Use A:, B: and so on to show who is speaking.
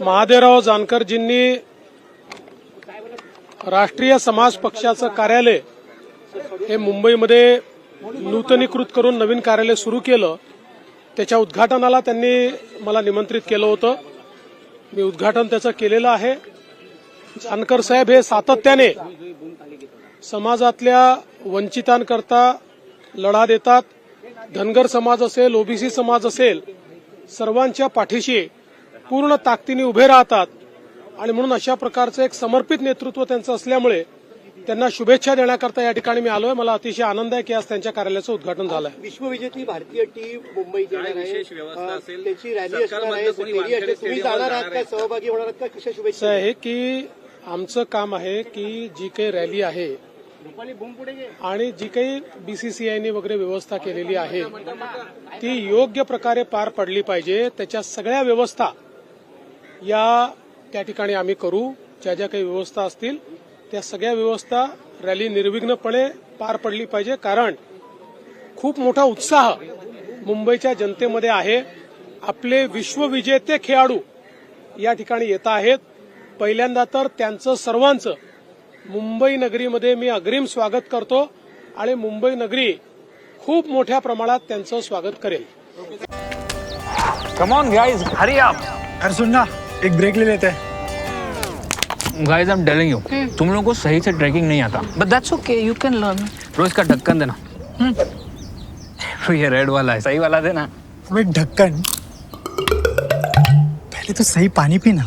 A: महादेवराव जानकरजींनी राष्ट्रीय समाज पक्षाचं कार्यालय हे मुंबईमध्ये नूतनीकृत करून नवीन कार्यालय सुरू केलं. त्याच्या उद्घाटनाला त्यांनी मला निमंत्रित केलं होतं. मी उद्घाटन त्याचं केलेलं आहे. जानकर साहेब हे सातत्याने समाजातल्या वंचितांकरता लढा देतात. धनगर समाज असेल ओबीसी समाज असेल सर्वांच्या पाठीशी पूर्ण ताकदीने उभे राहतात. आणि म्हणून अशा प्रकारचं एक समर्पित नेतृत्व त्यांचं असल्यामुळे त्यांना शुभेच्छा देण्याकरता या ठिकाणी मी आलोय. मला अतिशय आनंद आहे की आज त्यांच्या कार्यालयाचं उद्घाटन झालं आहे
B: विश्वविजेती भारतीय टीम मुंबईत येणार आहे? त्याची रॅली असणार
A: आहे. की आमचं काम आहे की जी काही रॅली आहे आणि जी काही बीसीसीआयने वगैरे व्यवस्था केलेली आहे ती योग्य प्रकारे पार पडली पाहिजे. त्याच्या सगळ्या व्यवस्था या त्या ठिकाणी आम्ही करू. ज्या ज्या काही व्यवस्था असतील त्या सगळ्या व्यवस्था रॅली निर्विघ्नपणे पार पडली पाहिजे. कारण खूप मोठा उत्साह मुंबईच्या जनतेमध्ये आहे. आपले विश्वविजेते खेळाडू या ठिकाणी येत आहेत. पहिल्यांदा तर त्यांचं सर्वांचं मुंबई नगरीमध्ये मी अग्रिम स्वागत करतो आणि मुंबई नगरी खूप मोठ्या प्रमाणात त्यांचं स्वागत करेल.
C: कम ऑन गाइस हरी आप
D: अरे सुन ना एक ब्रेक ले लेते. हैं
C: guys I am telling you तुम लोगों को सही से ट्रैकिंग नहीं आता. But that's okay you can learn रोज का ढक्कन देना. हम्म। ये रेड वाला है. सही वाला देना.
D: अबे ढक्कन. पहले तो सही पानी पीना.